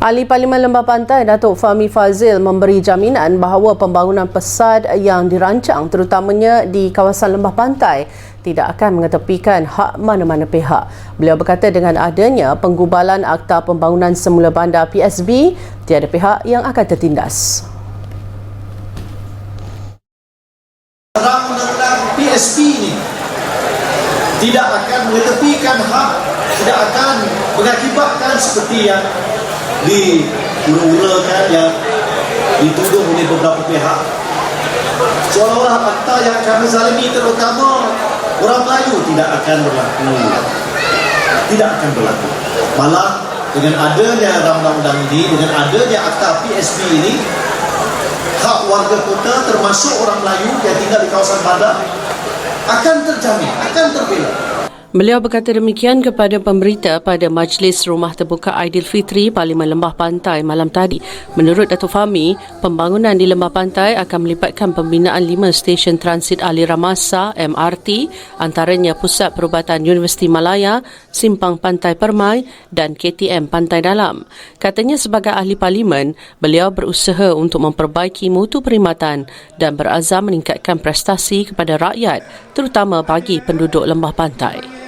Ahli Parlimen Lembah Pantai Datuk Fahmi Fazil memberi jaminan bahawa pembangunan pesad yang dirancang terutamanya di kawasan Lembah Pantai tidak akan mengetepikan hak mana-mana pihak. Beliau berkata dengan adanya penggubalan Akta Pembangunan Semula Bandar PSB, tiada pihak yang akan tertindas. PSP ini tidak akan mengetepikan hak, tidak akan mengakibatkan seperti yang diura-urakan yang dituduh oleh beberapa pihak. Seolah-olah fakta yang kami zalimi terutama orang Melayu tidak akan berlaku. Tidak akan berlaku. Malah dengan adanya undang-undang ini, dengan adanya akta PSB ini, hak warga kota termasuk orang Melayu yang tinggal di kawasan bandar akan terjamin, akan terbela. Beliau berkata demikian kepada pemberita pada Majlis Rumah Terbuka Aidilfitri Parlimen Lembah Pantai malam tadi. Menurut Datuk Fahmi, pembangunan di Lembah Pantai akan melibatkan pembinaan lima stesen transit aliran masa MRT antaranya Pusat Perubatan Universiti Malaya, Simpang Pantai Permai dan KTM Pantai Dalam. Katanya sebagai ahli parlimen, beliau berusaha untuk memperbaiki mutu perkhidmatan dan berazam meningkatkan prestasi kepada rakyat terutama bagi penduduk Lembah Pantai.